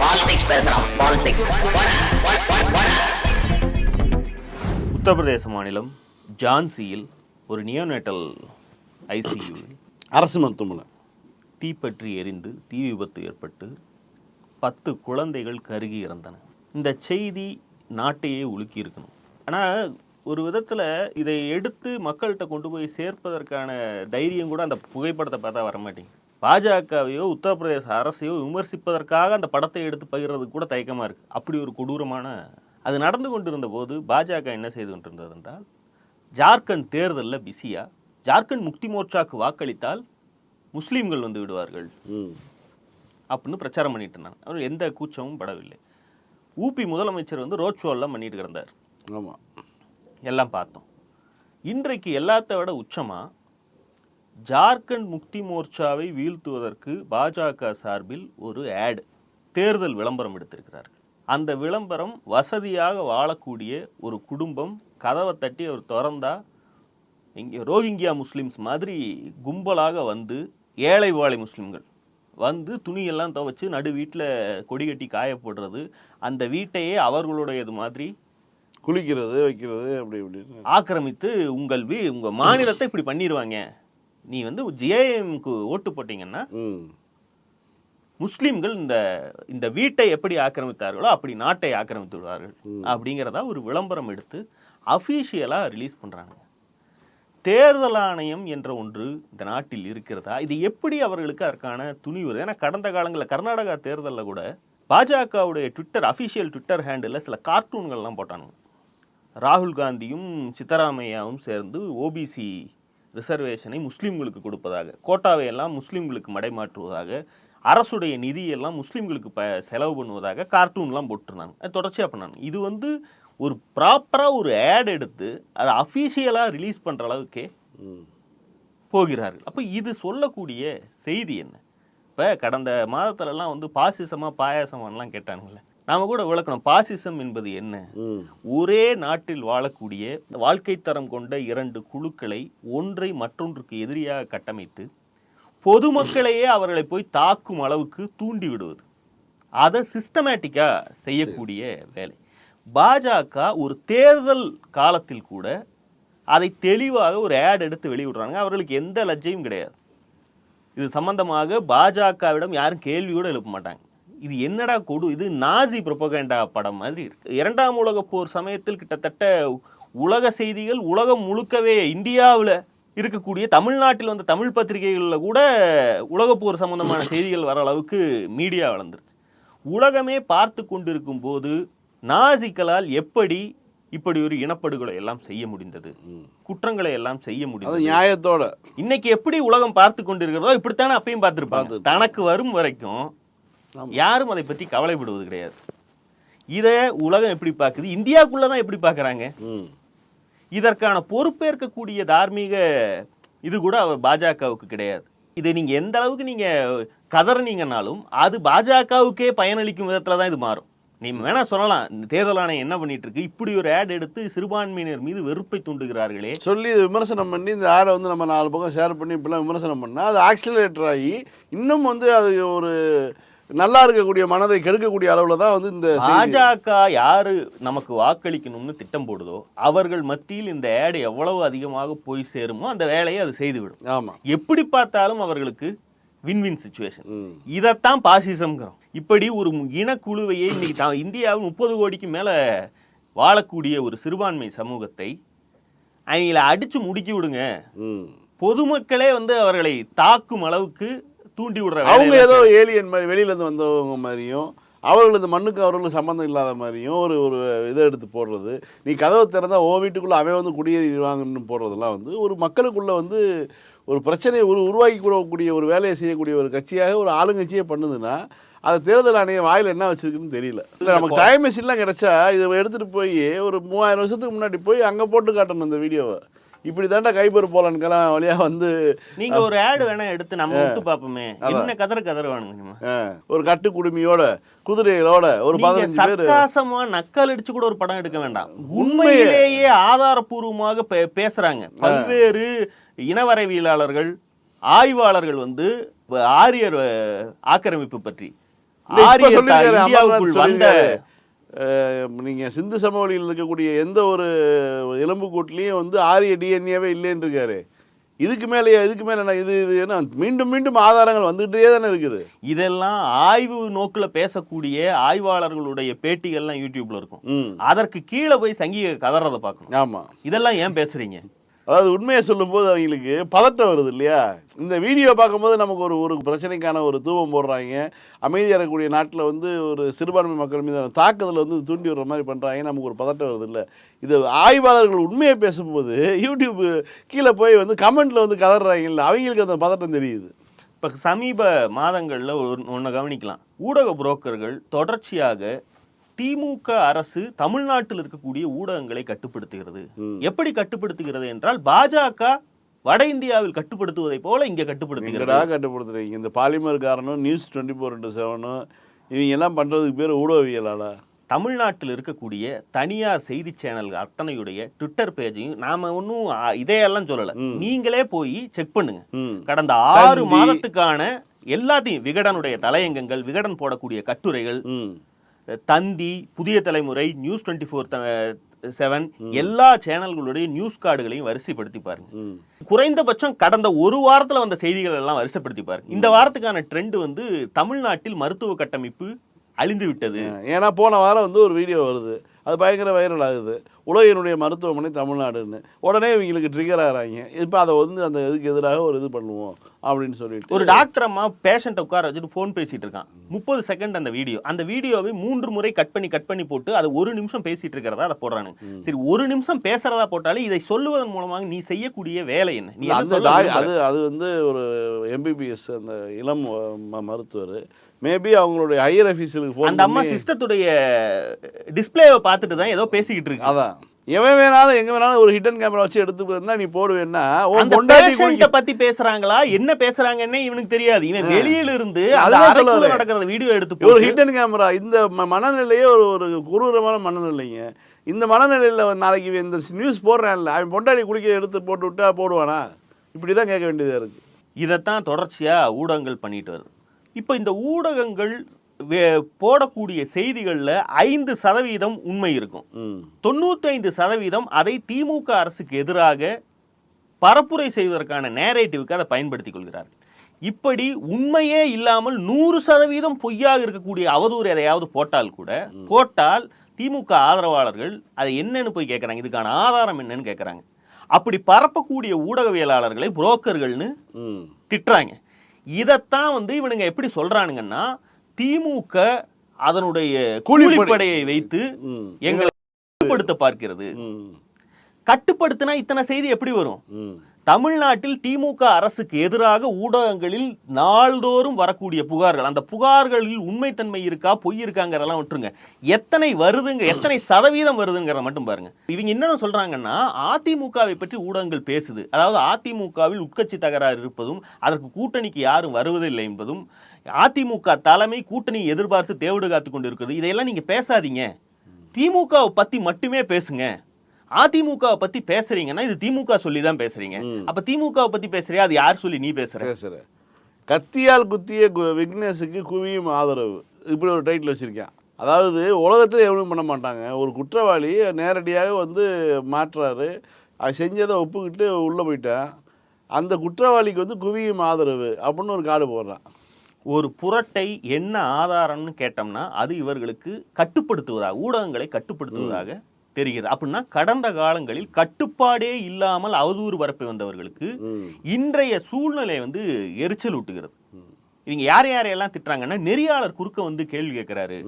Politics பேசுறான் politics Uttar Pradesh மாநிலம் ஜான்சியில் ஒரு நியோனேட்டல் ஐசியூவில் அரசு மருத்துவமனை. தீப்பற்றி எரிந்து தீ விபத்து ஏற்பட்டு பத்து குழந்தைகள் கருகி இறந்தன. இந்த செய்தி நாட்டையே உலுக்கி இருக்கணும். ஆனால் ஒரு விதத்தில் இதை எடுத்து மக்கள்கிட்ட கொண்டு போய் சேர்ப்பதற்கான தைரியம் கூட அந்த புகைப்படத்தை பார்த்தா வர மாட்டேங்குது பாஜகவையோ உத்தரப்பிரதேச அரசையோ விமர்சிப்பதற்காக அந்த படத்தை எடுத்து பகிர்றதுக்கு கூட தயக்கமாக இருக்குது அப்படி ஒரு கொடூரமான அது நடந்து கொண்டிருந்த போது பாஜக என்ன செய்து கொண்டிருந்தது என்றால் ஜார்க்கண்ட் தேர்தலில் பிஸியா ஜார்க்கண்ட் முக்தி மோர்ச்சாக்கு வாக்களித்தால் முஸ்லீம்கள் வந்து விடுவார்கள். அப்படின்னு பிரச்சாரம் பண்ணிட்டு இருந்தாங்க அவர் எந்த கூச்சமும் படவில்லை. ஊபி முதலமைச்சர் வந்து ரோட் ஷோ எல்லாம் பண்ணிட்டு கிடந்தார். ஆமாம் எல்லாம் பார்த்தோம். இன்றைக்கு எல்லாத்த விட உச்சமா ஜார்க்கண்ட் முக்தி மோர்ச்சாவை வீழ்த்துவதற்கு பாஜக சார்பில் ஒரு ஆட் தேர்தல் விளம்பரம் எடுத்திருக்கிறார்கள். அந்த விளம்பரம் வசதியாக வாழக்கூடிய ஒரு குடும்பம் கதவை தட்டி அவர் திறந்தா இங்கே ரோஹிங்கியா முஸ்லிம்ஸ் மாதிரி கும்பலாக வந்து ஏழை வாழை முஸ்லிம்கள் வந்து துணியெல்லாம் துவைச்சு நடு வீட்டில் கொடி கட்டி காய போடுறது அந்த வீட்டையே அவர்களுடையது மாதிரி குளிக்கிறது வைக்கிறது அப்படி இப்படின்னு. ஆக்கிரமித்து உங்கள் வீ உங்கள் மாநிலத்தை இப்படி பண்ணிடுவாங்க நீ வந்து ஜேஎம்க்கு ஓட்டு போட்டீங்கன்னா முஸ்லிம்கள் இந்த இந்த வீட்டை எப்படி ஆக்கிரமித்தார்களோ அப்படி நாட்டை ஆக்கிரமித்து விடுவார்கள் அப்படிங்கிறதா ஒரு விளம்பரம் எடுத்து அஃபீஷியலாக ரிலீஸ் பண்ணுறாங்க தேர்தல் ஆணையம் என்ற ஒன்று இந்த நாட்டில் இருக்கிறதா? இது எப்படி அவர்களுக்கு அதற்கான துணிவு? ஏன்னா கடந்த காலங்களில் கர்நாடகா தேர்தலில் கூட பாஜகவுடைய ட்விட்டர் அஃபிஷியல் ட்விட்டர் ஹேண்டில் சில கார்ட்டூன்கள்லாம் போட்டானுங்க. ராகுல் காந்தியும் சித்தராமையாவும் சேர்ந்து ஓபிசி ரிசர்வேஷனை முஸ்லீம்களுக்கு கொடுப்பதாக கோட்டாவை எல்லாம் முஸ்லீம்களுக்கு மடைமாற்றுவதாக அரசுடைய நிதியெல்லாம் முஸ்லீம்களுக்கு ப செலவு பண்ணுவதாக கார்ட்டூன்லாம் போட்டிருந்தாங்க. அது தொடர்ச்சியாக பண்ணாங்க. இது வந்து ஒரு ப்ராப்பராக ஒரு ஆட் எடுத்து அதை அஃபீஷியலாக ரிலீஸ் பண்ணுற அளவுக்கே போகிறார்கள். அப்போ இது சொல்லக்கூடிய செய்தி என்ன? இப்போ கடந்த மாதத்துலலாம் வந்து பாசிசமாக பாயாசமானலாம் கேட்டானுங்களே நாம கூட விளக்கணும். பாசிசம் என்பது என்ன? ஒரே நாட்டில் வாழக்கூடிய வாழ்க்கை தரம் கொண்ட இரண்டு குழுக்களை ஒன்றை மற்றொன்றுக்கு எதிரியாக கட்டமைத்து பொதுமக்களையே அவர்களை போய் தாக்கும் அளவுக்கு தூண்டி விடுவது. அதை சிஸ்டமேட்டிக்கா செய்யக்கூடிய வேலை. பாஜக ஒரு தேர்தல் காலத்தில் கூட அதை தெளிவாக ஒரு ஆட் எடுத்து வெளியிடுறாங்க. அவர்களுக்கு எந்த லஜ்ஜையும் கிடையாது. இது சம்பந்தமாக பாஜகவிடம் யாரும் கேள்வி கூட எழுப்ப மாட்டாங்க. இது என்னடா கொடு? இது நாசி புரொபகண்டா படம் மாதிரி இருக்கு. இரண்டாம் உலகப் போர் சமயத்தில் கிட்டத்தட்ட உலக செய்திகள் உலகம் முழுக்கவே இந்தியாவில் இருக்கக்கூடிய தமிழ்நாட்டில் வந்த தமிழ் பத்திரிகைகளில் கூட உலகப் போர் சம்பந்தமான செய்திகள் வர அளவுக்கு மீடியா வளர்ந்துருச்சு. உலகமே பார்த்து கொண்டிருக்கும் போது நாசிக்களால் எப்படி இப்படி ஒரு இனப்படுகொலை எல்லாம் செய்ய முடிந்தது? குற்றங்களை எல்லாம் செய்ய முடிந்தது? நியாயத்தோட. இன்னைக்கு எப்படி உலகம் பார்த்து கொண்டிருக்கிறதோ இப்படித்தானே அப்பயும் பார்த்திருப்பாங்க. பார்த்து- தனக்கு வரும் வரைக்கும். யாரும் அதை பற்றி கவலைப்படுவது கிடையாது. இதை உலகம் எப்படி பார்க்குது? இந்தியாக்குள்ள தான் எப்படி பார்க்கறாங்க? இதற்கான பொறுப்பேற்கக்கூடிய தார்மீக இது கூட பாஜகவுக்கு கிடையாது. இதை நீங்க எந்த அளவுக்கு நீங்க கதறினீங்கனாலும் அது பாஜகவுக்கே பயனளிக்கும் விதத்துல தான் இது மாறும். நீங்க வேணா சொல்லலாம். இந்த தேர்தல் ஆணையம் என்ன பண்ணிட்டு இருக்கு இப்படி ஒரு ஆட் எடுத்து சிறுபான்மையினர் மீது வெறுப்பை தூண்டுகிறார்களே. சொல்லி இது விமர்சனம் பண்ணி இந்த ஆடை வந்து நம்ம நாலு பக்கம் ஷேர் பண்ணி இப்படிலாம் விமர்சனம் பண்ணால் அது ஆக்சிலரேட்டர் ஆகி இன்னும் வந்து அது ஒரு நல்லா இருக்கக்கூடிய மனதை கெடுக்கக்கூடிய அளவில் தான் வந்து இந்த. பாஜக யாரு நமக்கு வாக்களிக்கணும்னு திட்டம் போடுதோ அவர்கள் மத்தியில் இந்த ஆடு எவ்வளவு அதிகமாக போய் சேருமோ அந்த வேலையை அது செய்துவிடும். ஆமா. எப்படி பார்த்தாலும் அவர்களுக்கு வின் வின் சுச்சுவேஷன் இதைத்தான் பாசிசம்ங்கிறோம். இப்படி ஒரு இனக்குழுவையே இன்னைக்கு தான் இந்தியாவில் முப்பது கோடிக்கு மேல வாழக்கூடிய ஒரு சிறுபான்மை சமூகத்தை அவங்கள அடிச்சு முடுக்கி விடுங்க. பொதுமக்களே வந்து அவர்களை தாக்கும் அளவுக்கு தூண்டி விடுற அவங்க ஏதோ ஏலியன் மாதிரி வெளியில இருந்து வந்தவங்க மாதிரியும் அவர்கள் இந்த மண்ணுக்கு அவர்களுக்கு சம்மந்தம் இல்லாத மாதிரியும் ஒரு ஒரு இதை எடுத்து போடுறது. நீ கதவை திறந்தா ஓ வீட்டுக்குள்ள அவன் வந்து குடியேறிடுவாங்கன்னு போடுறதெல்லாம் வந்து ஒரு மக்களுக்குள்ள வந்து ஒரு பிரச்சனையை உரு உருவாக்கி கூடக்கூடிய ஒரு வேலையை செய்யக்கூடிய ஒரு கட்சியாக ஒரு ஆளுங்கட்சியே பண்ணுதுன்னா அது தேர்தல் ஆணையம் வாயில் என்ன வச்சிருக்குன்னு தெரியல. இல்லை நமக்கு டைம் மிஷின்லாம் கிடைச்சா இதை எடுத்துட்டு போய் ஒரு மூவாயிரம் வருஷத்துக்கு முன்னாடி போய் அங்கே போட்டு காட்டணும் அந்த வீடியோவை. இப்படி தாண்டா கைப்பர் போலன்கெல்லாம் வழியாக வந்து நீங்க ஒரு ஆடு வேணா எடுத்து நம்ம விட்டு பாப்போமே என்ன கதற கதறுவானுங்க நம்ம அஹ், ஒரு கட்டு குடுமியோட குதிரைகளோட ஒரு பதினஞ்சு பேர். சர்க்காசமா நக்கல் அடிச்சு கூட ஒரு படம் எடுக்க வேண்டாம். உண்மையிலேயே ஆதாரபூர்வமாக பேசுறாங்க. பல்வேறு இனவரைவியலாளர்கள் ஆய்வாளர்கள் வந்து ஆரியர் ஆக்கிரமிப்பு பற்றி. ஆரியர் இந்தியாவுக்குள் வந்த சொல்லியிருக்காரு. அஹ், நீங்க சிந்து சமவெளியில் இருக்கக்கூடிய எந்த ஒரு எலும்புக்கூட்லயும் வந்து ஆரிய டிஎன்ஏவே இல்லைன்னு இருக்காரு இதுக்கு மேலேயா இதுக்கு மேல என்ன இது இது என்ன? மீண்டும் மீண்டும் ஆதாரங்கள் வந்துகிட்டே தானே இருக்குது. இதெல்லாம் ஆய்வு நோக்குல பேசக்கூடிய ஆய்வாளர்களுடைய பேட்டிகள்லாம் யூடியூப்ல இருக்கும். அதற்கு கீழே போய் சங்கிக கதறதை பார்க்கணும். ஆமா. இதெல்லாம் ஏன் பேசுறீங்க? அதாவது உண்மையை சொல்லும்போது அவங்களுக்கு பதட்டம் வருது இல்லையா? இந்த வீடியோ பார்க்கும்போது நமக்கு ஒரு ஒரு பிரச்சனைக்கான ஒரு தூவம் போடுறாங்க. அமைதியாக இருக்கக்கூடிய நாட்டில் வந்து ஒரு சிறுபான்மை மக்கள் மீதான தாக்குதலை வந்து தூண்டி விடுற மாதிரி பண்ணுறாங்க நமக்கு ஒரு பதட்டம் வருது இல்லை. இது ஆய்வாளர்கள் உண்மையை பேசும்போது யூடியூப் கீழே போய் வந்து கமெண்ட்டில் வந்து கதறாங்க இல்லை. அவங்களுக்கு அந்த பதட்டம் தெரியுது. இப்போ சமீப மாதங்களில் ஒன்று கவனிக்கலாம். ஊடக புரோக்கர்கள் தொடர்ச்சியாக திமுக அரசு தமிழ்நாட்டில் இருக்கக்கூடிய ஊடகங்களை கட்டுப்படுத்துகிறது. எப்படி கட்டுப்படுத்துகிறது என்றால் பாஜக வட இந்தியாவில் கட்டுப்படுத்துவதை போல இங்க கட்டுப்படுத்துகிறது. கட்டுப்படுத்துறீங்க? இந்த பாலிமர் காரணம் நியூஸ் டுவெண்ட்டி ஃபோர் இன்ட்டு செவனும் இவங்க எல்லாம் பண்ணுறதுக்கு பேர் ஊடகவியலாளா? தமிழ்நாட்டில் இருக்கக்கூடிய தனியார் செய்தி சேனல் அத்தனையுடைய ட்விட்டர் பேஜையும் நாம ஒன்றும் இதையெல்லாம் சொல்லல. நீங்களே போய் செக் பண்ணுங்க. கடந்த ஆறு. மாதத்துக்கான எல்லாத்தையும் விகடனுடைய தலையங்கங்கள் விகடன் போடக்கூடிய கட்டுரைகள் தந்தி புதிய தலைமுறை நியூஸ் டுவெண்ட்டி ஃபோர் செவன் எல்லா சேனல்களுடைய நியூஸ் கார்டுகளையும் வரிசைப்படுத்தி பாருங்க. குறைந்தபட்சம் கடந்த ஒரு வாரத்துல வந்த செய்திகள் எல்லாம் வரிசைப்படுத்தி பாருங்க. இந்த வாரத்துக்கான ட்ரெண்ட் வந்து தமிழ்நாட்டில் மருத்துவ கட்டமைப்பு அழிந்து விட்டது ஏன்னா போன வாரம் வந்து ஒரு வீடியோ வருது. அது பயங்கர வைரல் ஆகுது. உலகினுடைய மருத்துவமனை தமிழ்நாடுன்னு. உடனே இவங்களுக்கு ட்ரிகர் ஆகிறாங்க. இப்போ அதை வந்து அந்த இதுக்கு எதிராக ஒரு இது பண்ணுவோம் அப்படின்னு சொல்லிட்டு. ஒரு டாக்டர் அம்மா பேஷண்ட்டை உட்கார வச்சுட்டு ஃபோன் பேசிட்டு இருக்கான். முப்பது செகண்ட் அந்த வீடியோ அந்த வீடியோவை மூன்று முறை கட் பண்ணி கட் பண்ணி போட்டு அதை ஒரு நிமிஷம் பேசிட்டு இருக்கிறதா அதை போடுறானுங்க. சரி ஒரு நிமிஷம் பேசுறதா போட்டாலும் இதை சொல்லுவதன் மூலமாக நீ செய்யக்கூடிய வேலை என்ன? நீ அந்த? அது அது வந்து ஒரு எம்பிபிஎஸ் அந்த இளம் மருத்துவர். மேபி அவங்களுடைய ஹையர் அஃபீஸியலுக்கு ஃபோன் அந்த அம்மா சிஸ்டத்துடைய டிஸ்பிளேவை பார்த்துட்டு தான் ஏதோ பேசிக்கிட்டு இருக்கு. அதான். எவன் வேணாலும் எங்க வேணாலும் ஒரு ஹிடன் கேமரா வச்சு எடுத்து போயிருந்தா நீ போடுவேன்னா பொண்டாட்டி பத்தி பேசுறாங்களா? என்ன பேசுறாங்கன்னே இவனுக்கு தெரியாது. இவன் வெளியில இருந்து. நடக்கிற வீடியோ எடுத்து ஒரு போட்டு ஹிடன் கேமரா இந்த மனநிலையே ஒரு ஒரு குரூரமான மனநிலைங்க. இந்த மனநிலையில் நாளைக்கு இந்த நியூஸ் போடுறான்ல அவன் பொண்டாடி குடிக்க எடுத்து போட்டு விட்டா போடுவானா? இப்படி தான் கேட்க வேண்டியதாக இருக்குது இதைத்தான் தொடர்ச்சியா ஊடகங்கள் பண்ணிட்டு வருது. இப்போ இந்த ஊடகங்கள் போடக்கூடிய செய்திகள்ல ஐந்து சதவீதம் உண்மை இருக்கும். ம். தொண்ணூத்தைந்து சதவீதம் அதை திமுக அரசுக்கு எதிராக பரப்புரை செய்வதற்கான நேரேட்டிவ்க்கு அதை பயன்படுத்திக் கொள்கிறார்கள். இப்படி உண்மையே இல்லாமல் நூறு சதவீதம் பொய்யாக இருக்கக்கூடிய அவதூறு எதையாவது போட்டால் கூட போட்டால் திமுக ஆதரவாளர்கள் அதை என்னன்னு போய் கேட்குறாங்க இதுக்கான ஆதாரம் என்னன்னு கேட்குறாங்க அப்படி பரப்பக்கூடிய ஊடகவியலாளர்களை புரோக்கர்கள்னு திட்டுறாங்க. இதைத்தான் வந்து இவனுங்க எப்படி சொல்றானுங்கன்னா திமுக அதனுடைய கூலிப்படை. கூலிப்படையை வைத்து எங்களை கட்டுப்படுத்த பார்க்கிறது. கட்டுப்படுத்தினா இத்தனை செய்தி எப்படி வரும்? தமிழ்நாட்டில் திமுக அரசுக்கு எதிராக ஊடகங்களில் நாள்தோறும் வரக்கூடிய புகார்கள். அந்த புகார்களில் உண்மைத்தன்மை இருக்கா பொய் இருக்காங்கிறதெல்லாம் விட்டுருங்க. எத்தனை வருதுங்க எத்தனை சதவீதம் வருதுங்கிறத மட்டும் பாருங்க. இவங்க என்ன சொல்றாங்கன்னா அதிமுகவை பற்றி ஊடகங்கள் பேசுது. அதாவது அதிமுகவில் உட்கட்சி தகராறு இருப்பதும் அதற்கு கூட்டணிக்கு யாரும் வருவதில்லை என்பதும் அதிமுக தலைமை கூட்டணி எதிர்பார்த்து தேவடு காத்து கொண்டு இருக்கிறது இதையெல்லாம் நீங்க பேசாதீங்க. திமுகவை பத்தி மட்டுமே பேசுங்க. அதிமுகவை பத்தி பேசுறீங்கன்னா இது திமுக சொல்லி தான் பேசுறீங்க. அப்ப திமுகவை பத்தி பேசுறியா? அது யார் சொல்லி நீ பேசுற? பேசுகிறேன் கத்தியால் குத்திய விக்னேஷுக்கு குவியும் ஆதரவு. இப்படி ஒரு டைட்டில் வச்சுருக்கேன். அதாவது உலகத்தில் எவனும் பண்ண மாட்டாங்க. ஒரு குற்றவாளி நேரடியாக வந்து மாற்றுறாரு அது செஞ்சதை ஒப்புக்கிட்டு உள்ளே போயிட்டான். அந்த குற்றவாளிக்கு வந்து குவியும் ஆதரவு அப்படின்னு ஒரு கார்டு போடுறான். ஒரு புரட்டை என்ன ஆதாரம்னு கேட்டோம்னா அது இவர்களுக்கு கட்டுப்படுத்துவதாக ஊடகங்களை கட்டுப்படுத்துவதாக தெரிகிறது. அப்படின்னா கடந்த காலங்களில் கட்டுப்பாடே இல்லாமல் அவதூறு பரப்பி வந்தவர்களுக்கு இன்றைய சூழ்நிலை வந்து எரிச்சல் ஊட்டுகிறது. இவங்க யார் யாரையெல்லாம் திட்டுறாங்கன்னா நெறியாளர் குறுக்க வந்து கேள்வி கேட்கிறாரு.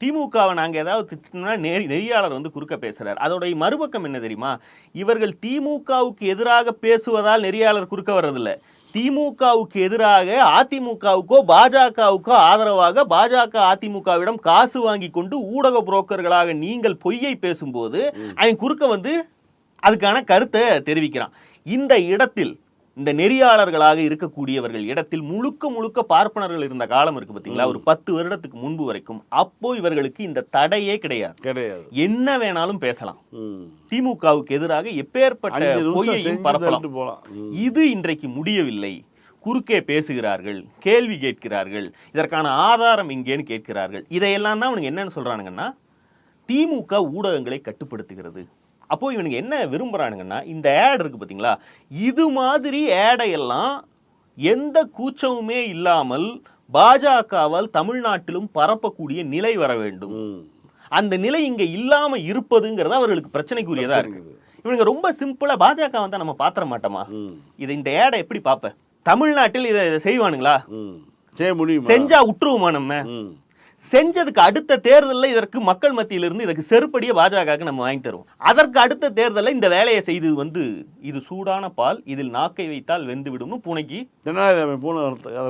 திமுகவை நாங்க ஏதாவது திட்டினா நெறி நெறியாளர் வந்து குறுக்க பேசுறாரு. அதோடைய மறுபக்கம் என்ன தெரியுமா? இவர்கள் திமுகவுக்கு எதிராக பேசுவதால் நெறியாளர் குறுக்க வர்றதில்ல. திமுகவுக்கு எதிராக அதிமுகவுக்கோ பாஜகவுக்கோ ஆதரவாக பாஜக அதிமுகவிடம் காசு வாங்கி கொண்டு ஊடக புரோக்கர்களாக நீங்கள் பொய்யை பேசும்போது அவன் குறுக்க வந்து அதுக்கான கருத்தை தெரிவிக்கிறான். இந்த இடத்தில் இந்த நெறியாளர்களாக இருக்கக்கூடியவர்கள் இடத்தில் முழுக்க முழுக்க பார்ப்பனர்கள் இருந்த காலம் இருக்கு பாத்தீங்களா? ஒரு பத்து வருடத்துக்கு முன்பு வரைக்கும். அப்போ இவர்களுக்கு இந்த தடையே கிடையாது. கிடையாது. என்ன வேணாலும் பேசலாம். திமுகவுக்கு எதிராக எப்பேற்பட்ட பொய்யையும் பரப்பலாம். இது இன்றைக்கு முடியவில்லை. குறுக்கே பேசுகிறார்கள் கேள்வி கேட்கிறார்கள் இதற்கான ஆதாரம் எங்கேன்னு கேட்கிறார்கள். இதையெல்லாம் தான் அவனுங்க என்னன்னு சொல்றானுங்கன்னா திமுக ஊடகங்களை கட்டுப்படுத்துகிறது. அப்போ இவனுங்க என்ன விரும்புறானுங்கன்னா இந்த ஆட் இருக்கு பாத்தீங்களா? இது மாதிரி ஆடையெல்லாம் எந்த கூச்சமுமே இல்லாமல் பாஜகவால் தமிழ்நாட்டிலும் பரப்பக்கூடிய நிலை வர வேண்டும். அந்த நிலை இங்க இல்லாம இருப்பதுங்கிறது அவர்களுக்கு பிரச்சனைக்குரியதா இருக்கு. இவனுங்க ரொம்ப சிம்பிளா பாஜக வந்தா நம்ம பாத்திர மாட்டோமா. இதை இந்த ஏடை எப்படி பாப்ப தமிழ்நாட்டில் இதை செய்வானுங்களா? செஞ்சா விட்டுருவோமா நம்ம. செஞ்சதுக்கு அடுத்த தேர்தலில் இதற்கு மக்கள் மத்தியிலிருந்து இதற்கு செருப்படியே பாஜகவுக்கு நம்ம வாங்கி தருவோம். அதற்கு அடுத்த தேர்தலில் இந்த வேலையை செய்து வந்து இது சூடான பால் இதில் நாக்கை வைத்தால் வெந்து விடும்னு பூனைக்கு பூனை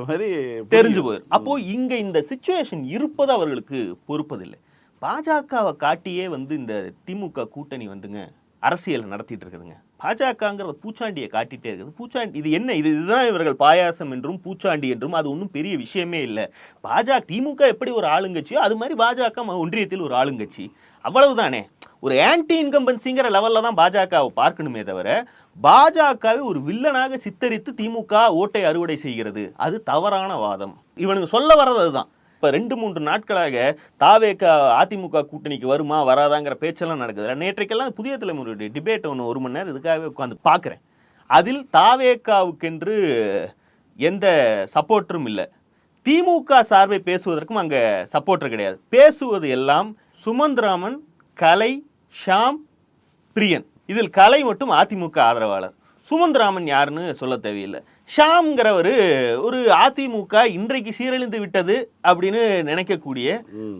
மாதிரி தெரிஞ்சு போயிடும் அப்போ இங்க இந்த சுச்சுவேஷன் இருப்பது அவர்களுக்கு பொறுப்பதில்லை. பாஜகவை காட்டியே வந்து இந்த திமுக கூட்டணி வந்துங்க. அரசியல் நடத்திட்டு இருக்குதுங்க. பாஜகங்கிற பூச்சாண்டியை காட்டிட்டே இருக்குது. பூச்சாண்டி இது என்ன? இது இதுதான் இவர்கள் பாயாசம் என்றும் பூச்சாண்டி என்றும் அது ஒன்றும் பெரிய விஷயமே இல்லை. பாஜக திமுக எப்படி ஒரு ஆளுங்கட்சியோ அது மாதிரி பாஜக ஒன்றியத்தில் ஒரு ஆளுங்கட்சி. அவ்வளவுதானே? ஒரு ஆன்டி இன்கம்பன்சிங்கிற லெவலில் தான் பாஜகவை பார்க்கணுமே தவிர பாஜகவை ஒரு வில்லனாக சித்தரித்து திமுக ஓட்டை அறுவடை செய்கிறது. அது தவறான வாதம். இவனுங்க சொல்ல வர்றது அதுதான் இப்போ ரெண்டு மூன்று நாட்களாக தாவேக அதிமுக கூட்டணிக்கு வருமா வராதாங்கிற பேச்செல்லாம் நடக்குது. நேற்றைக்கெல்லாம் புதிய தலைமுறையுடைய டிபேட் ஒன்று ஒரு மணி நேரம் இதுக்காகவே உட்காந்து பார்க்குறேன். அதில் தாவேக்காவுக்கென்று எந்த சப்போர்ட்டரும் இல்லை. திமுக சார்பை பேசுவதற்கும் அங்கே சப்போர்ட்டர் கிடையாது. பேசுவது எல்லாம் சுமந்த்ராமன் கலை ஷாம் பிரியன். இதில் கலை மட்டும் அதிமுக ஆதரவாளர். சுமந்த்ராமன் யாருன்னு சொல்ல தேவையில்லை. ஷாம்ங்கிறவர் ஒரு அதிமுக இன்றைக்கு சீரழிந்து விட்டது அப்படின்னு நினைக்கக்கூடிய.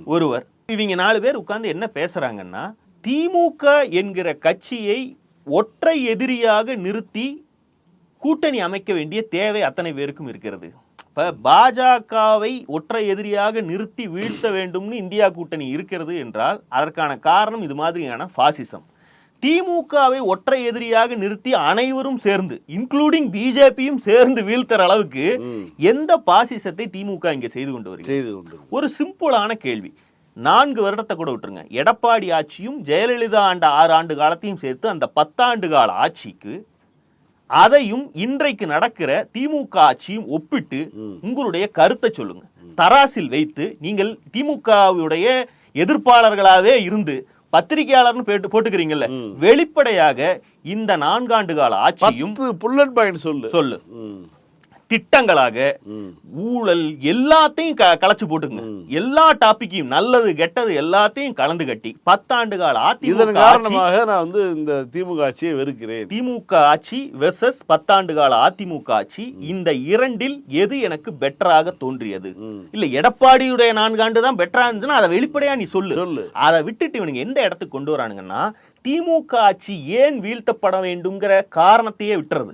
ஒருவர். இவங்க நாலு பேர் உட்கார்ந்து என்ன பேசுறாங்கன்னா திமுக என்கிற கட்சியை ஒற்றை எதிரியாக நிறுத்தி கூட்டணி அமைக்க வேண்டிய தேவை அத்தனை பேருக்கும் இருக்கிறது. இப்ப பாஜகவை ஒற்றை எதிரியாக நிறுத்தி வீழ்த்த வேண்டும்னு இந்தியா கூட்டணி இருக்கிறது என்றால் அதற்கான காரணம் இது மாதிரியான பாசிசம் திமுகவை ஒற்றை எதிரியாக நிறுத்தி அனைவரும் சேர்ந்து இன்க்ளூடிங் பிஜேபியும் சேர்ந்து வீழ்த்துற அளவுக்கு. எந்த பாசிசத்தை திமுக இங்க செய்து கொண்டு வருகிறது? ஒரு சிம்பிளான கேள்வி. நான்கு வருடத்தை கூட விட்டுருங்க. எடப்பாடி ஆட்சியும் ஜெயலலிதா ஆண்ட ஆறு ஆண்டு காலத்தையும் சேர்த்து அந்த பத்தாண்டு கால ஆட்சிக்கு அதையும் இன்றைக்கு நடக்கிற திமுக ஆட்சியும் ஒப்பிட்டு. உங்களுடைய கருத்தை சொல்லுங்க. தராசில் வைத்து நீங்கள் திமுகவுடைய எதிர்ப்பாளர்களாவே இருந்து பத்திரிகையாளர்னு போட்டு போட்டுக்கிறீங்கல்ல. வெளிப்படையாக இந்த நான்காண்டு கால ஆட்சியும் புல்லட் பாயிண்ட் சொல்லு சொல்லு. திட்டங்களாக. ஊழல் எல்லாத்தையும் க- கலைச்சு போட்டுங்க. எல்லா டாபிக்கையும் நல்லது கெட்டது எல்லாத்தையும் கலந்து கட்டி பத்தாண்டு கால இதன் அதிமுக காரணமாக நான் வந்து இந்த திமுக ஆட்சியை வெறுக்கிறேன். திமுக ஆட்சி வெர்சஸ் பத்தாண்டு கால அதிமுக ஆட்சி இந்த இரண்டில் எது எனக்கு பெட்டராக தோன்றியது. இல்ல எடப்பாடியுடைய நான்காண்டு தான் பெட்டரா இருந்துச்சுன்னா அதை வெளிப்படையா நீ சொல்லு. சொல்லு. அதை விட்டுட்டு இவனுங்க எந்த இடத்துக்கு கொண்டு வரானுங்கன்னா திமுக ஆட்சி ஏன் வீழ்த்தப்பட வேண்டும்ங்கிற காரணத்தையே விட்டுறது.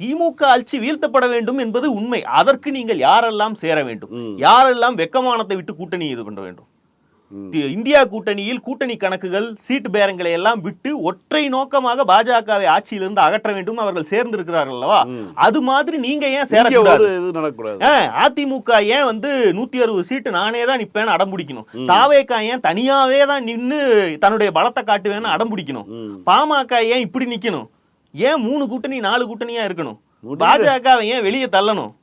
திமுக ஆட்சி வீழ்த்தப்பட வேண்டும் என்பது உண்மை. அதற்கு நீங்கள் யாரெல்லாம் சேர வேண்டும். யாரெல்லாம் வெக்கமானத்தை விட்டு கூட்டணி இது பண்ண வேண்டும்? இந்தியா கூட்டணியில் கூட்டணி கணக்குகள் சீட்டு பேரங்களை எல்லாம் விட்டு ஒற்றை நோக்கமாக பாஜகவை ஆட்சியிலிருந்து அகற்ற வேண்டும் அவர்கள் சேர்ந்திருக்கிறார்கள் அல்லவா? ம். அது மாதிரி நீங்க ஏன் ஆ, அதிமுக ஏன் வந்து நூத்தி அறுபது சீட்டு நானே தான் நிப்பேன்னு அடம் பிடிக்கணும். தாவேக்கா ஏன் தனியாவே தான் நின்னு தன்னுடைய பலத்தை காட்டுவேன்னு அடம் பிடிக்கணும். பாமக ஏன் இப்படி நிக்கணும்? ஏன் மூணு கூட்டணி நாலு கூட்டணியா இருக்கணும். பாஜகவை ஏன் வெளியே தள்ளணும்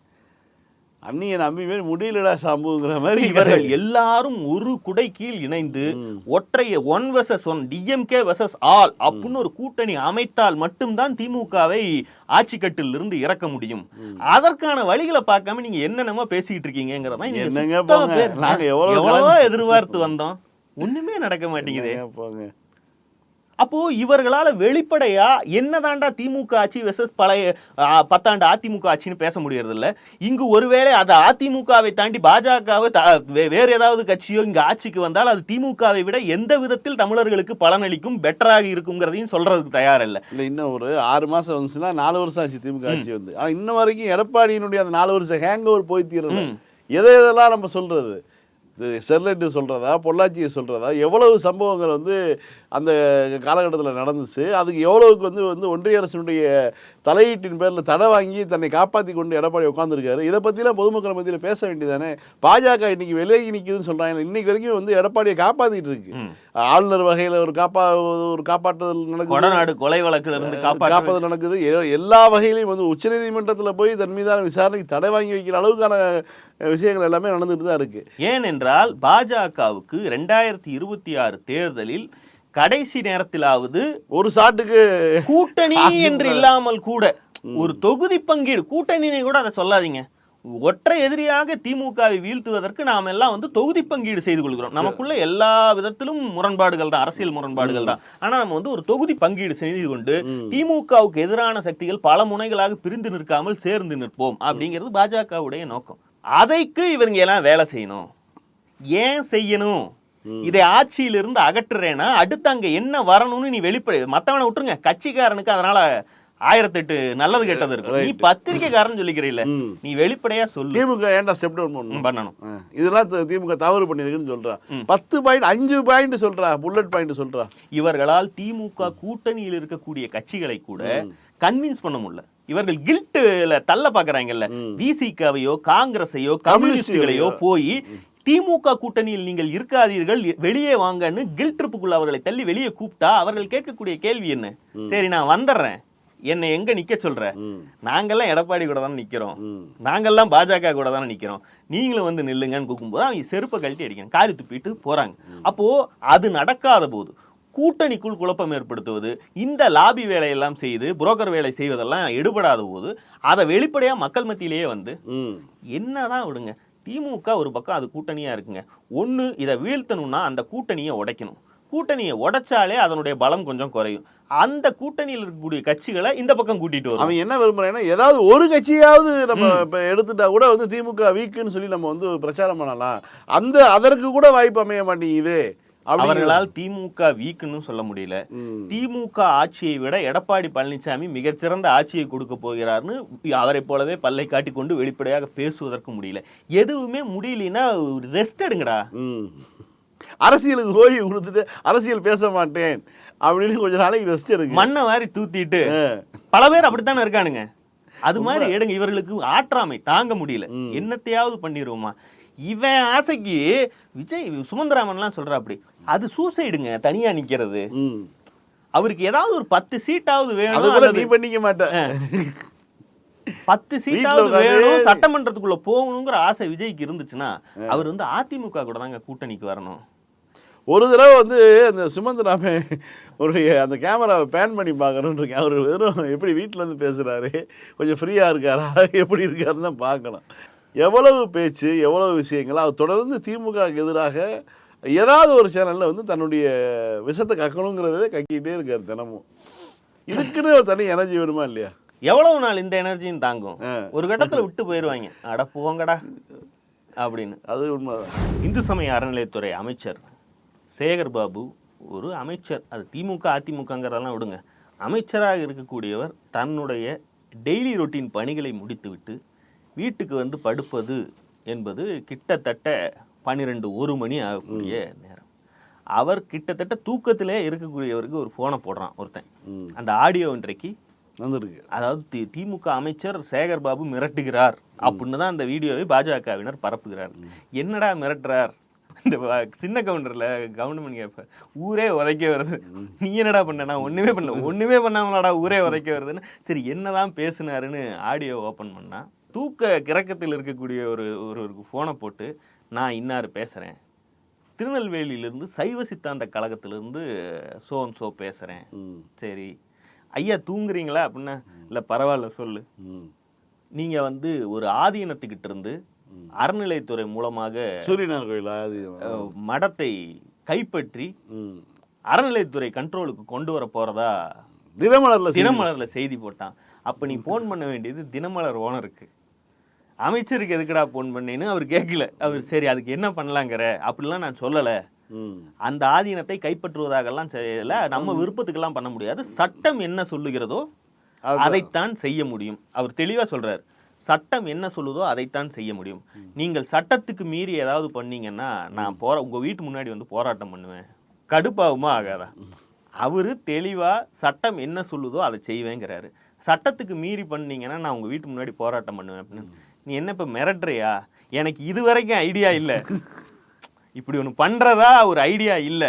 அண்ணியை நம்பி மாதிரி முடியலடா சாம்புங்கிற மாதிரி இவர்கள் எல்லாரும் ஒரு குடை கீழ் இணைந்து ம். ஒற்றை one versus one DMK versus all அப்படின்னு ஒரு கூட்டணி அமைத்தால் மட்டும்தான் திமுகவை ஆட்சி கட்டில் இருந்து இறக்க முடியும் அதற்கான வழிகளை பார்க்காம நீங்க என்னென்னமோ பேசிட்டு இருக்கீங்கிறதா என்னங்க. பேர். நாங்க எவ்வளவு எவ்வளவோ எதிர்பார்த்து வந்தோம் ஒண்ணுமே நடக்க மாட்டேங்குது போங்க அப்போ இவர்களால வெளிப்படையா என்னதாண்டா திமுக ஆட்சி வெசஸ் பழைய பத்தாண்டு அதிமுக ஆட்சின்னு பேச முடியறது இல்ல இங்கு ஒருவேளை அது அதிமுகவை தாண்டி பாஜகவை வேற ஏதாவது கட்சியோ இங்க ஆட்சிக்கு வந்தால் அது திமுகவை விட எந்த விதத்தில் தமிழர்களுக்கு பலனளிக்கும் பெட்டராக இருக்குங்கிறதையும் சொல்றதுக்கு தயார் இல்ல இல்ல இன்னும் ஒரு ஆறு மாசம் வந்துச்சுன்னா நாலு வருஷம் ஆச்சு திமுக ஆட்சி வந்து. ஆனா இன்ன வரைக்கும் எடப்பாடியினுடைய அந்த நாலு வருஷம் ஹேங் ஓவர் போய் தீரல. ம். எதை எதெல்லாம் நம்ம சொல்றது? ஸ்டெர்லைட்டு சொல்கிறதா பொள்ளாச்சியை சொல்கிறதா எவ்வளவு சம்பவங்கள் வந்து அந்த காலகட்டத்தில் நடந்துச்சு. அதுக்கு எவ்வளவுக்கு வந்து வந்து ஒன்றிய அரசினுடைய தலையீட்டின் பேரில் தடை வாங்கி தன்னை காப்பாற்றி கொண்டு எடப்பாடி உட்காந்துருக்காரு இதை பற்றிலாம் பொதுமக்கள் மத்தியில் பேச வேண்டியதானே பாஜக இன்னைக்கு விலகி நிற்குதுன்னு சொல்கிறாங்க இன்னைக்கு வரைக்கும் வந்து எடப்பாடியை காப்பாற்றிட்டு இருக்கு. ஆளுநர் வகையில் ஒரு காப்பா ஒரு காப்பாற்றுதல் நடக்குது. கொலை வழக்குல இருந்து காப்பாற்ற காப்பது நடக்குது. எல்லா வகையிலையும் வந்து உச்சநீதிமன்றத்தில் போய் தன் மீதான விசாரணைக்கு தடை வாங்கி வைக்கிற அளவுக்கான விஷயங்கள் எல்லாமே நடந்துட்டு தான் இருக்கு. ஏனென்றால் பாஜகவுக்கு ரெண்டாயிரத்தி இருபத்தி ஆறு தேர்தலில் கடைசி நேரத்திலாவது ஒரு சாட்டுக்கு கூட்டணி என்று இல்லாமல் கூட ஒரு தொகுதி பங்கீடு கூட்டணினை கூட அதை சொல்லாதீங்க. ஒற்றை எதிரியாக திமுகவை வீழ்த்துவதற்கு நாம் எல்லாம் வந்து தொகுதி பங்கீடு செய்து கொள்கிறோம். நமக்குள்ள எல்லா விதத்திலும் முரண்பாடுகள் தான் அரசியல் முரண்பாடுகள் தான். ஆனா நம்ம வந்து ஒரு தொகுதி பங்கீடு செய்து கொண்டு திமுகவுக்கு எதிரான சக்திகள் பல முனைகளாக பிரிந்து நிற்காமல் சேர்ந்து நிற்போம் அப்படிங்கிறது பாஜகவுடைய நோக்கம். அதைக்கு இவங்க எல்லாம் வேலை செய்யணும். ஏன் செய்யணும்? இதை ஆட்சியிலிருந்து அகற்றுறேன்னா அடுத்து அங்க என்ன வரணும்னு நீ வெளிப்படை மத்தவனை விட்டுருங்க. கட்சிக்காரனுக்கு அதனால ஆயிரத்தெட்டு நல்லது கெட்டது இருக்கும் நீ பத்திரிக்கைக்காரன் சொல்லிக்கிறீல்ல. நீ வெளிப்படையா சொல்லு. திமுக ஏன்டா ஸ்டெப் டவுன் பண்ணணும்? இதெல்லாம் திமுக தவறு பண்ணிருக்குன்னு சொல்றா. பத்து பாயிண்ட் அஞ்சு பாயிண்ட் சொல்றா. புல்லட் பாயிண்ட் சொல்றா. இவர்களால் திமுக கூட்டணியில் இருக்கக்கூடிய கட்சிகளை கூட கன்வின்ஸ் பண்ண முடியல. இவர்கள் கில்ட்டுல தள்ள பாக்குறாங்கல்ல. விசிகாவையோ காங்கிரஸையோ கம்யூனிஸ்டுகளையோ. போய் திமுக கூட்டணியில் நீங்கள் இருக்காதீர்கள். வெளியே வாங்கன்னு கில் ட்ரிப்புக்குள்ள அவர்களை தள்ளி வெளியே கூப்பிட்டா அவர்கள் கேட்கக்கூடிய கேள்வி என்ன? சரி நான் வந்துடுறேன் என்னை எங்க நிக்க சொல்ற. நாங்கெல்லாம் எடப்பாடி கூட தானே நிக்கிறோம். நாங்கெல்லாம் பாஜக கூட தானே நிக்கிறோம். நீங்களும் வந்து நில்லுங்கன்னு கூக்கும்போது அவங்க செருப்பை கழட்டி அடிக்கணும். காரி துப்பிட்டு போறாங்க. அப்போ அது நடக்காத போது கூட்டணிக்குள் குழப்பம் ஏற்படுத்துவது இந்த லாபி வேலையெல்லாம் செய்து புரோக்கர் வேலை செய்வதெல்லாம் எடுபடாத போது அதை வெளிப்படையா மக்கள் மத்தியிலேயே வந்து என்னதான் விடுங்க. திமுக ஒரு பக்கம் அது கூட்டணியா இருக்குங்க. ஒண்ணு இதை வீழ்த்தணும்னா அந்த கூட்டணியை உடைக்கணும். கூட்டணியை உடைச்சாலே அதனுடைய பலம் கொஞ்சம் குறையும். அந்த கூட்டணியில் இருக்கக்கூடிய கட்சிகளை இந்த பக்கம் கூட்டிட்டு வரும் அவன் என்ன விரும்புறான்னா ஏதாவது ஒரு கட்சியாவது நம்ம இப்ப எடுத்துட்டா கூட வந்து திமுக வீக்குன்னு சொல்லி நம்ம வந்து பிரச்சாரம் பண்ணலாம். அந்த அதற்கு கூட வாய்ப்பு அமைய மாட்டேங்குது. அவர்களால் திமுக வீக்குன்னு சொல்ல முடியல. திமுக ஆட்சியை விட எடப்பாடி பழனிசாமி மிகச்சிறந்த ஆட்சியை கொடுக்க போகிறார்னு அவரை போலவே பல்லை காட்டி கொண்டு வெளிப்படையாக பேசுவதற்கு முடியல. எதுவுமே முடியலன்னா ரெஸ்ட் எடுங்கடா. அரசியலுக்கு ஓய்வு கொடுத்துட்டு அரசியல் பேச மாட்டேன் அப்படின்னு கொஞ்ச நாளைக்கு ரெஸ்ட் இருக்கு மண்ணை மாதிரி தூத்திட்டு பல பேர் அப்படித்தானே இருக்கானுங்க. அது மாதிரி எடுங்க இவர்களுக்கு ஆற்றாமை தாங்க முடியல. என்னத்தையாவது பண்ணிடுவோமா இவன் ஆசைக்கு விஜய் சுமந்திராமன்லாம் சொல்றா அப்படி அது சூசைடுங்க தனியா நிக்கிறது. அவருக்கு ஏதாவது ஒரு பத்து சீட்டாவது வேணும் நீ பண்ணிக்க மாட்ட. பத்து சீட்டாவது வேணும் சட்டமன்றத்துக்குள்ள போகணுங்கிற ஆசை விஜய்க்கு இருந்துச்சுன்னா அவர் வந்து அதிமுக கூட தாங்க கூட்டணிக்கு வரணும். ஒரு தடவை வந்து அந்த சுமந்தராம உடைய அந்த கேமராவை பேன் பண்ணி பார்க்கணுன்னு இருக்கேன். அவர் வெறும் எப்படி வீட்டில் இருந்து பேசுகிறாரு கொஞ்சம் ஃப்ரீயாக இருக்காரா எப்படி இருக்காருன்னு தான் பார்க்கணும். எவ்வளவு பேச்சு எவ்வளவு விஷயங்கள் அவர் தொடர்ந்து திமுகவுக்கு எதிராக ஏதாவது ஒரு சேனலில் வந்து தன்னுடைய விஷத்தை கக்கணுங்கிறதே கக்கிட்டே இருக்கார் தினமும். இதுக்குன்னு ஒரு தனி எனர்ஜி வேணுமா இல்லையா? எவ்வளவு நாள் இந்த எனர்ஜியும் தாங்கும்? ஒரு கட்டத்துல விட்டு போயிருவாங்க. அட போங்கடா. அப்படின்னு. அது உண்மைதான். இந்து சமய அறநிலையத்துறை அமைச்சர் சேகர் பாபு ஒரு அமைச்சர். அது திமுக அதிமுகங்கிறதெல்லாம் விடுங்க. அமைச்சராக இருக்கக்கூடியவர் தன்னுடைய டெய்லி ரொட்டீன் பணிகளை முடித்துவிட்டு வீட்டுக்கு வந்து படுப்பது என்பது கிட்டத்தட்ட பன்னிரெண்டு ஒரு மணி ஆகக்கூடிய நேரம். அவர் கிட்டத்தட்ட தூக்கத்திலே இருக்கக்கூடியவருக்கு ஒரு ஃபோனை போடுறான் ஒருத்தன். அந்த ஆடியோ இன்றைக்கு வந்திருக்கு. அதாவது தி- திமுக அமைச்சர் சேகர் பாபு மிரட்டுகிறார் அப்படின்னு தான் அந்த வீடியோவை பாஜகவினர் பரப்புகிறார். என்னடா மிரட்டுறார்? இந்த சின்ன கவுண்டர்ல கவர்மெண்ட் கேப்ப ஊரே உதைக்க வருது. நீ என்னடா பண்ண? நான் ஒண்ணுமே பண்ணல. ஒண்ணுமே பண்ணாமலாடா ஊரே உதைக்க வருதுன்னு. சரி என்னதான் பேசுனாருன்னு ஆடியோ ஓபன் பண்ணா தூக்க கிறக்கத்தில் இருக்கக்கூடிய ஒரு ஒருவருக்கு ஃபோனை போட்டு நான் இன்னார் பேசுறேன். திருநெல்வேலியிலிருந்து சைவ சித்தாந்த கழகத்திலிருந்து சோன் சோ பேசுறேன். ம். சரி. ஐயா தூங்குறீங்களா? அப்படின்னா இல்ல பரவாயில்ல சொல்லு. ம். நீங்க வந்து ஒரு ஆதீனத்துக்கிட்ட இருந்து அறநிலைத்துறை மூலமாக சூரியனார் கோயிலா மடத்தை கைப்பற்றி அறநிலைத்துறை கண்ட்ரோலுக்கு கொண்டு வர போறதா தினமலர்ல. தினமலர்ல செய்தி போட்டான். அப்ப நீ போன் பண்ண வேண்டியது தினமலர் ஓனருக்கு அமைச்சருக்கு எதுக்குடா போன் பண்ணேன்னு அவர் கேட்கல. அவர் சரி அதுக்கு என்ன பண்ணலாங்கிற? அப்படிலாம் நான் சொல்லல. அந்த ஆதீனத்தை கைப்பற்றுவதாகலாம் செய்யல. நம்ம விருப்பத்துக்கெல்லாம் பண்ண முடியாது. சட்டம் என்ன சொல்லுகிறதோ. அதைத்தான் செய்ய முடியும். அவர் தெளிவா சொல்றார். சட்டம் என்ன சொல்லுதோ அதைத்தான் செய்ய முடியும். நீங்கள் சட்டத்துக்கு மீறி ஏதாவது பண்ணீங்கன்னா நான் போற உங்க வீட்டு முன்னாடி வந்து போராட்டம் பண்ணுவேன். கடுப்பாகுமா ஆகாதா? அவரு தெளிவா சட்டம் என்ன சொல்லுதோ அதை செய்வேங்கிறாரு. சட்டத்துக்கு மீறி பண்ணீங்கன்னா நான் உங்க வீட்டு முன்னாடி போராட்டம் பண்ணுவேன் அப்படின்னு. நீ என்ன இப்ப மிரட்டுறியா? எனக்கு இது வரைக்கும் ஐடியா இல்ல. இப்படி ஒன்று பண்றதா ஒரு ஐடியா இல்ல.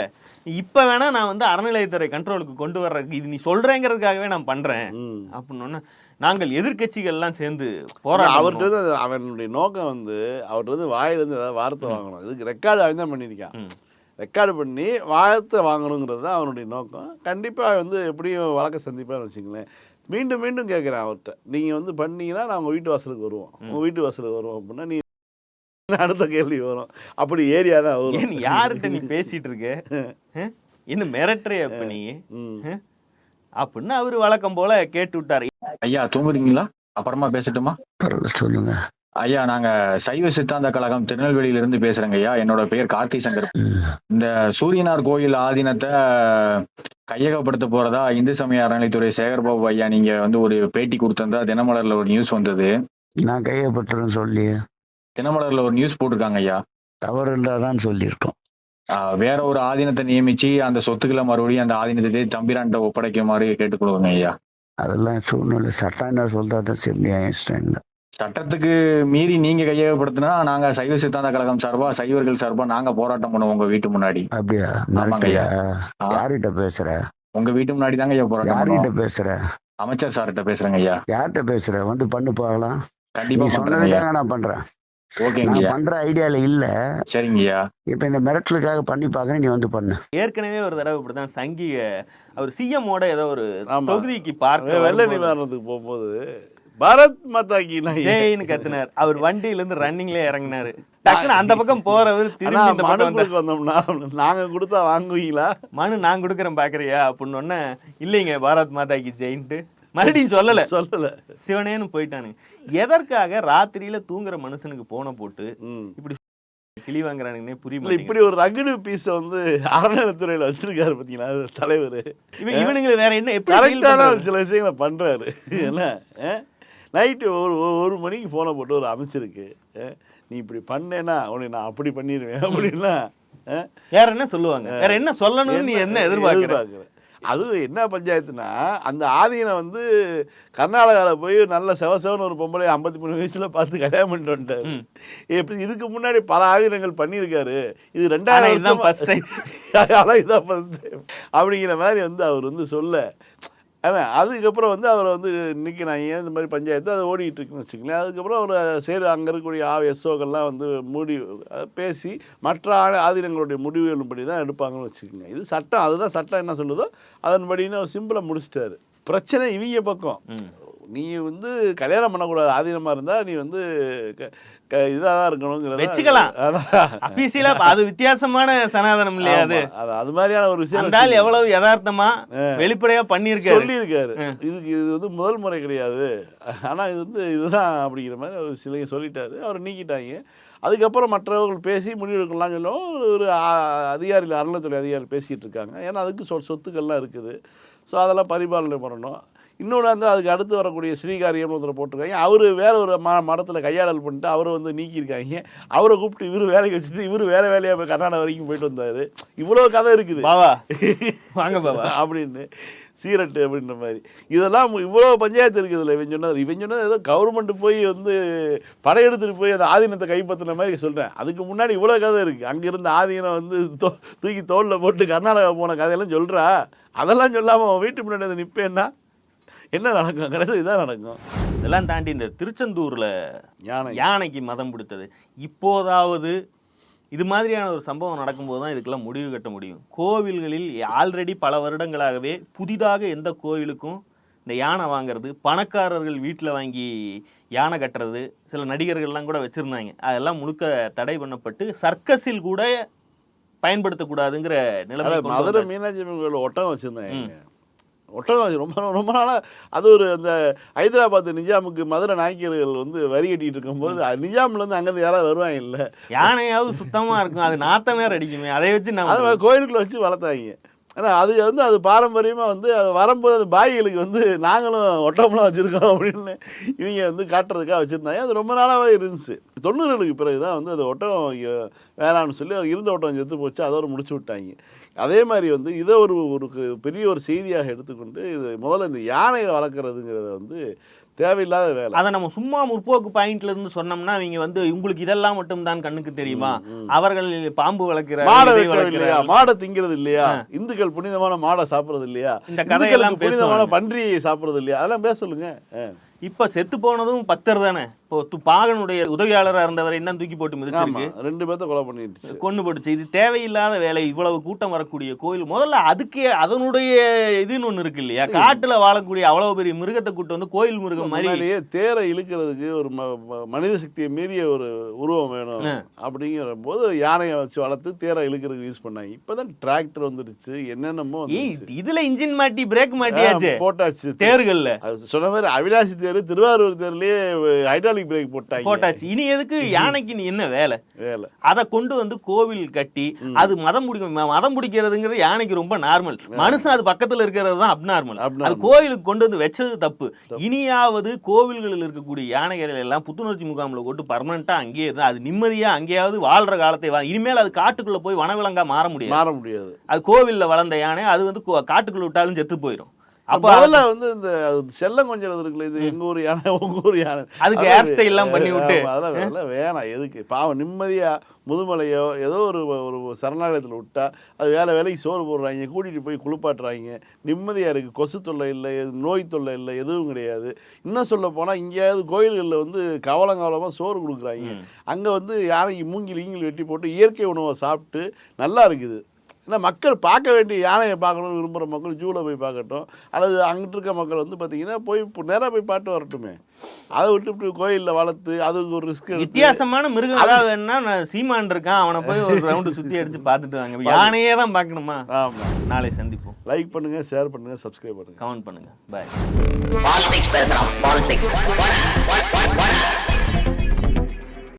இப்ப வேணா நான் வந்து அறநிலையத்துறை கண்ட்ரோலுக்கு கொண்டு வர்றதுக்கு இது நீ சொல்றேங்கிறதுக்காகவே நான் பண்றேன். அப்படின்னு நாங்கள் எதிர்க்கட்சிகள்லாம் சேர்ந்து போராட்டம் அவர்கிட்ட. இருந்து அவனுடைய நோக்கம் வந்து அவர்கிட்ட வாயிலிருந்து ஏதாவது வார்த்தை வாங்கணும். இதுக்கு ரெக்கார்டு அவன் தான் பண்ணியிருக்கான். ரெக்கார்டு பண்ணி வார்த்தை வாங்கணுங்கிறது தான் அவனுடைய நோக்கம். கண்டிப்பாக வந்து எப்படியும் வழக்க சந்திப்பான்னு வச்சுங்களேன் மீண்டும் மீண்டும் கேட்குறேன் அவர்கிட்ட. நீங்கள் வந்து பண்ணீங்கன்னா நான் உங்கள் வீட்டு வாசலுக்கு வருவோம். உங்கள் வீட்டு வாசலுக்கு வருவோம் அப்படின்னா நீ அடுத்த கேள்வி வரும். அப்படி ஏரியா தான் வரும். நீ யார்கிட்ட நீ பேசிட்டு இருக்க? இன்னும் மிரட்டுறிய இப்ப நீ? அப்படின்னு அவரு வழக்கம் போல கேட்டு விட்டாரு. ஐயா தூங்குறீங்களா? அப்புறமா பேசட்டுமா? சொல்லுங்க. ஐயா நாங்க சைவ சித்தாந்த கழகம் திருநெல்வேலியில இருந்து பேசுறேங்க ஐயா. என்னோட பேர் கார்த்தி சங்கர். இந்த சூரியனார் கோயில் ஆதீனத்தை கையகப்படுத்த போறதா இந்து சமய அறநிலைத்துறை சேகர்பாபு ஐயா நீங்க வந்து ஒரு பேட்டி கொடுத்திருந்தா தினமலர்ல ஒரு நியூஸ் வந்தது. நான் கையப்பட்டுறேன்னு சொல்லி தினமலர்ல ஒரு நியூஸ் போட்டிருக்காங்க ஐயா. தவறு இருந்தாதான் சொல்லியிருக்கோம். வேற ஒரு ஆதீனத்தை நியமிச்சு அந்த சொத்துக்களை மறுபடியும் அந்த ஆதீனத்திலே தம்பிரான்ட்ட ஒப்படைக்குமாறு கேட்டுக்கொள்வோங்க ஐயா. அதெல்லாம் சூழ்நிலை சட்டம் என்ன சொல்றா தான் செம்மியாயிச்சிட்டாங்க சட்டத்துக்கு மீறி நீங்க கையகப்படுத்தினா நாங்க சைவ சித்தாந்த கழகம் சார்பா சைவர்கள் சார்பா நாங்க போராட்டம் பண்ணுவோம் உங்க வீட்டு முன்னாடி. அப்படியா? ஆமாங்க ஐயா. ஆ. யார்கிட்ட பேசுற? உங்க வீட்டு முன்னாடி தாங்க ஐயா போராட்டம் யார்கிட்ட பேசுற? அமைச்சர் சார்கிட்ட பேசுறேங்க ஐயா. யார்கிட்ட பேசுற? வந்து பண்ணு பார்க்கலாம். கண்டிப்பா சொன்னதுக்காக நான் பண்றேன். ஓகேங்க நான் பண்ற ஐடியால இல்ல. சரிங்க ஐயா. இப்ப இந்த மிரட்டலுக்காக பண்ணி பாக்குறேன் நீ வந்து பண்ணு. ஏற்கனவே ஒரு தடவை இப்படிதான் சங்கிக அவர் சிஎம் ஓட ஏதோ ஒரு. தொகுதிக்கு பார்க்க வெள்ள நிவாரணத்துக்கு போகும்போது பாரத் மாதா கி நான் ஜெயின்னு கத்துனார். அவர் வண்டியில இருந்து ரன்னிங்ல இறங்கினாரு டக்குன்னு அந்த பக்கம் போறவர் திரும்பி இந்த பக்கம் வந்தோம்னா நாங்க கொடுத்தா வாங்குவீங்களா? மனு நான் கொடுக்குறேன் பாக்குறியா? அப்படின்னு உடனே இல்லைங்க பாரத் மாதா கி ஜெயின்ட்டு. மறுபடியும் சொல்லல. சொல்லல. சிவனேன்னு போயிட்டானுங்க எதற்காக ராத்திரியில தூங்குற மனுஷனுக்கு போன போட்டு. இப்படி கிளி வாங்குறானுங்கன்னே புரிய இல்ல மாட்டேங்குது. இப்படி ஒரு ரகுடு பீஸ வந்து அறநிலைத்துறையில வச்சிருக்காரு பாத்தீங்களா தலைவர். இவன் இவனுங்களை வேற என்ன கரெக்டான? சில விஷயங்களை பண்றாரு. என்ன? நைட்டு ஒரு ஒரு- மணிக்கு போனை போட்டு ஒரு அமைச்சருக்கு. நீ இப்படி பண்ணேன்னா உனக்கு நான் அப்படி பண்ணிடுவேன் அப்படின்னா வேற என்ன சொல்லுவாங்க? வேற என்ன சொல்லணும்னு நீ என்ன எதிர்பார்க்கிற? எதிர்பார்க்கிற? அது என்ன பஞ்சாயத்துனா அந்த ஆதீனம் வந்து கர்நாடகாவில் போய் நல்ல செவசெவன்னு ஒரு பொம்பளை ஐம்பத்தி மூணு வயசுல பார்த்து கல்யாணம் பண்ணிட்டு வந்துட்டாரு. இப்ப இதுக்கு முன்னாடி பல ஆதீனங்கள் பண்ணியிருக்காரு. இது ரெண்டாயிரம் வருஷமா- first time. ஆனா இதுதான் ஃபர்ஸ்ட் டைம் அப்படிங்கிற மாதிரி வந்து அவர் வந்து சொல்ல அதான் அதுக்கப்புறம் வந்து அவர் வந்து இன்னைக்கு நான் ஏன் இந்த மாதிரி பஞ்சாயத்து அது ஓடிட்டு இருக்குன்னு வச்சுக்கங்களேன். அதுக்கப்புறம் அவர் சேர் அங்கே இருக்கக்கூடிய ஆ எஸ்ஓக்கள்லாம் வந்து மூடி பேசி மற்ற ஆதீனங்களுடைய முடிவுகளின்படி தான் எடுப்பாங்கன்னு வச்சுக்கோங்க. இது சட்டம் அதுதான் சட்டம் என்ன சொல்லுதோ அதன்படின்னு அவர் சிம்பிளாக முடிச்சிட்டாரு. பிரச்சனை இவங்க பக்கம். நீ வந்து கல்யாணம் பண்ணக்கூடாது ஆதீனமாக இருந்தால் நீ வந்து இதாக தான் இருக்கணுங்கிறத வச்சுக்கலாம். அதான். அபிஷியலா அது வித்தியாசமான சனாதனம் இல்லையா அது? அது மாதிரியான ஒரு விஷயம் எவ்வளவு யதார்த்தமா வெளிப்படையா பண்ணியிருக்காரு. சொல்லியிருக்காரு. இதுக்கு இது வந்து முதல் முறை கிடையாது. ஆனா இது வந்து இதுதான் அப்படிங்கிற மாதிரி ஒரு சிலையை சொல்லிட்டாரு. அவர் நீக்கிட்டாங்க. அதுக்கப்புறம் மற்றவர்கள் பேசி முடிவெடுக்கலாம் சொல்லும் ஒரு அதிகாரிகள் அறநிலைத்துறை அதிகாரி பேசிகிட்டு இருக்காங்க. ஏன்னா அதுக்கு சொ சொத்துக்கள்லாம் இருக்குது. ஸோ அதெல்லாம் பரிபாலனை பண்ணணும். இன்னொன்று வந்து அதுக்கு அடுத்து வரக்கூடிய ஸ்ரீகாரியம் ஒருத்தர் போட்டிருக்காங்க. அவர் வேற ஒரு ம மடத்தில் கையாடல் பண்ணிட்டு அவரை வந்து நீக்கியிருக்காங்க. அவரை கூப்பிட்டு இவர் வேலைக்கு வச்சுட்டு இவர் வேற வேலையாக போய் கர்நாடகா வரைக்கும் போயிட்டு வந்தார். இவ்வளோ கதை இருக்குது. பாவா வாங்க பாவா அப்படின்னு சீரட்டு அப்படின்ற மாதிரி. இதெல்லாம் இவ்வளோ பஞ்சாயத்து இருக்குதுல்ல இவன் சொன்னது. இவன் சொன்னது ஏதோ கவர்மெண்ட் போய் வந்து படையெடுத்துட்டு போய் அந்த ஆதீனத்தை கைப்பற்றின மாதிரி சொல்கிறேன் அதுக்கு முன்னாடி இவ்வளோ கதை இருக்குது அங்கே இருந்த ஆதீனம் வந்து தோ தூக்கி தோளில் போட்டு கர்நாடகா போன கதையெல்லாம் சொல்கிறா அதெல்லாம் சொல்லாமல் வீட்டு முன்னாடி வந்து நிற்பேன்னா என்ன நடக்கும்? கடைசி இதான் நடக்கும்? இதெல்லாம் தாண்டி இந்த திருச்செந்தூர்ல யானை. யானைக்கு மதம் பிடித்தது. இப்போதாவது இது மாதிரியான ஒரு சம்பவம் நடக்கும்போது தான் இதுக்கெல்லாம் முடிவு கட்ட முடியும். கோவில்களில் ஆல்ரெடி பல வருடங்களாகவே புதிதாக எந்த கோவிலுக்கும் இந்த யானை வாங்குறது பணக்காரர்கள் வீட்டில் வாங்கி யானை கட்டுறது சில நடிகர்கள்லாம் கூட வச்சுருந்தாங்க. அதெல்லாம் முழுக்க தடை பண்ணப்பட்டு சர்க்கஸில் கூட பயன்படுத்தக்கூடாதுங்கிற நிலைமை மதுரை. மீனாட்சி கோயில் வச்சுருந்தாங்க. ஒட்டகம் ரொம்ப ரொம்ப நாளாக அது ஒரு அந்த ஹைதராபாத் நிஜாமுக்கு மதுரை நாயக்கர்கள் வந்து வரி கட்டிட்டு இருக்கும்போது அது நிஜாம்லேருந்து அங்கேருந்து யாராவது வருவாங்க இல்லை? யானையாவது சுத்தமா இருக்கும். அது நாத்தமே அடிக்குமே. அதை வச்சு அது நம்ம மாதிரி கோயிலுக்குள்ள வச்சு வளர்த்தாங்க. ஏன்னா அது வந்து அது பாரம்பரியமாக வந்து அது வரும்போது அது பாய்களுக்கு வந்து நாங்களும் ஒட்டம்லாம் வச்சுருக்கோம் அப்படின்னு இவங்க வந்து காட்டுறதுக்காக வச்சுருந்தாங்க. அது ரொம்ப நாளாகவே இருந்துச்சு. தொண்ணூறுகளுக்கு பிறகு தான் வந்து அது ஒட்டம் இங்க வேணாம்னு சொல்லி இருந்த ஒட்டம் செத்து போச்சு. அதோட முடிச்சு விட்டாங்க. அதே மாதிரி வந்து இதை ஒரு ஒரு பெரிய ஒரு செய்தியாக எடுத்துக்கொண்டு இது முதல்ல இந்த யானையை வளர்க்குறதுங்கிறத வந்து தேவையில்லாத வேலை. அதை நம்ம சும்மா முற்போக்கு பாயிண்ட்ல இருந்து சொன்னோம்னா அவங்க வந்து உங்களுக்கு இதெல்லாம் மட்டும் தான் கண்ணுக்கு தெரியுமா. அவர்கள் பாம்பு வளர்க்கிற மாடை வளர்க்கிறார்கள். மாடை திங்கிறது இல்லையா இந்துக்கள் புனிதமான மாடை சாப்பிடுறது இல்லையா இந்த கதையெல்லாம் புனிதமான பன்றியை சாப்பிடுறது இல்லையா அதெல்லாம் பேச சொல்லுங்க. இப்ப செத்து போனதும் பத்தர் தானே? இப்போ பாகனுடைய உதவியாளரா இருந்தவரை என்ன தூக்கி போட்டு மிதிச்சிருக்கு. ரெண்டு பேர்த்த கொலை பண்ணிடுச்சு. கொண்டு போட்டுச்சு. இது தேவையில்லாத வேலை இவ்வளவு கூட்டம் வரக்கூடிய கோயில். முதல்ல அதுக்கே அதனுடைய இதுன்னு ஒண்ணு இருக்கு இல்லையா? காட்டுல வாழக்கூடிய அவ்வளவு பெரிய மிருகத்தை கூட்டு வந்து கோயில் மிருகம் மாதிரி தேரை இழுக்கிறதுக்கு ஒரு மனித சக்தியை மீறிய ஒரு உருவம் வேணும். அப்படிங்கிற போது யானையை வச்சு வளர்த்து தேரை இழுக்கிறதுக்கு யூஸ் பண்ணாங்க. இப்பதான் டிராக்டர் வந்துடுச்சு என்னென்னமோ. இதுல இன்ஜின் மாட்டி பிரேக் மாட்டியாச்சு? போட்டாச்சு. தேர்கள்ல. அது சொன்ன மாதிரி அவினாசி தேர் திருவாரூர் தேர்லயே ஹைட்ராலிக் பிரேக் போட்டாங்க. போட்டாச்சு. இனி எதுக்கு? யானைக்கு நீ என்ன வேலை? வேலை. அதை கொண்டு வந்து கோவில் கட்டி அது மதம் பிடிக்கும் மதம் பிடிக்கிறதுங்கிறது யானைக்கு ரொம்ப நார்மல் மனுஷன் அது பக்கத்துல இருக்கிறது தான் அப்நார்மல். அது கோயிலுக்கு கொண்டு வந்து வச்சது தப்பு. இனியாவது கோவில்களில் இருக்கக்கூடிய யானைகள் எல்லாம் புத்துணர்ச்சி முகாம்ல போட்டு பர்மனண்டா அங்கேயே இருந்தா அது நிம்மதியா அங்கேயாவது வாழ்ற காலத்தை வா இனிமேல் அது காட்டுக்குள்ள போய் வனவிலங்கா மாற முடியாது. மாற முடியாது. அது கோவில்ல வளர்ந்த யானை அது வந்து காட்டுக்குள்ள விட்டாலும் செத்து போயிடும் அப்ப முதல்ல வந்து இந்த செல்லம் கொஞ்சம் இருக்குல்ல இது எங்க ஊர் யானை உங்க ஊர் யானை. அதுக்கு அது- ஹேர் ஸ்டைல் எல்லாம் பண்ணி விட்டு. அதெல்லாம் அதெல்லாம் வேணாம் எதுக்கு? பாவம் நிம்மதியா முதுமலையோ ஏதோ ஒரு ஒரு சரணாலயத்தில் விட்டா அது வேலை வேலைக்கு சோறு போடுறாங்க கூட்டிட்டு போய் குளிப்பாட்டுறாங்க. நிம்மதியா இருக்கு. கொசு தொல்லை இல்லை நோய் தொல்லை இல்லை எதுவும் கிடையாது. இன்னும் சொல்ல போனா இங்கேயாவது கோயில்களில் வந்து கவலம் கவலமா சோறு கொடுக்குறாங்க. அங்க வந்து யானைக்கு மூங்கில் ஈங்கில் வெட்டி போட்டு இயற்கை உணவை சாப்பிட்டு நல்லா இருக்குது. ஏன்னா மக்கள் பார்க்க வேண்டிய யானையை பார்க்கணும்னு விரும்புகிற மக்கள் ஜூவில் போய் பார்க்கட்டும். அல்லது அங்கிட்டு இருக்க மக்கள் வந்து பார்த்தீங்கன்னா போய் நேராக போய் பாட்டு வரட்டுமே. அதை விட்டு இப்படி கோயிலில் வளர்த்து அதுக்கு ஒரு ரிஸ்க் வித்தியாசமான மிருகம் ஏதாவது வேணும்னா நான் சீமான் இருக்கான் அவனை போய் ஒரு ரவுண்டு சுத்தி அடிச்சு பார்த்துட்டு வாங்க. யானையே தான் பார்க்கணுமா? ஆமாம் நாளை சந்திப்போம். லைக் பண்ணுங்கள் ஷேர் பண்ணுங்கள் சப்ஸ்கிரைப் பண்ணுங்கள் கமெண்ட் பண்ணுங்க. பாய் பாலிடிக்ஸ் பேசுறான் பாலிடிக்ஸ்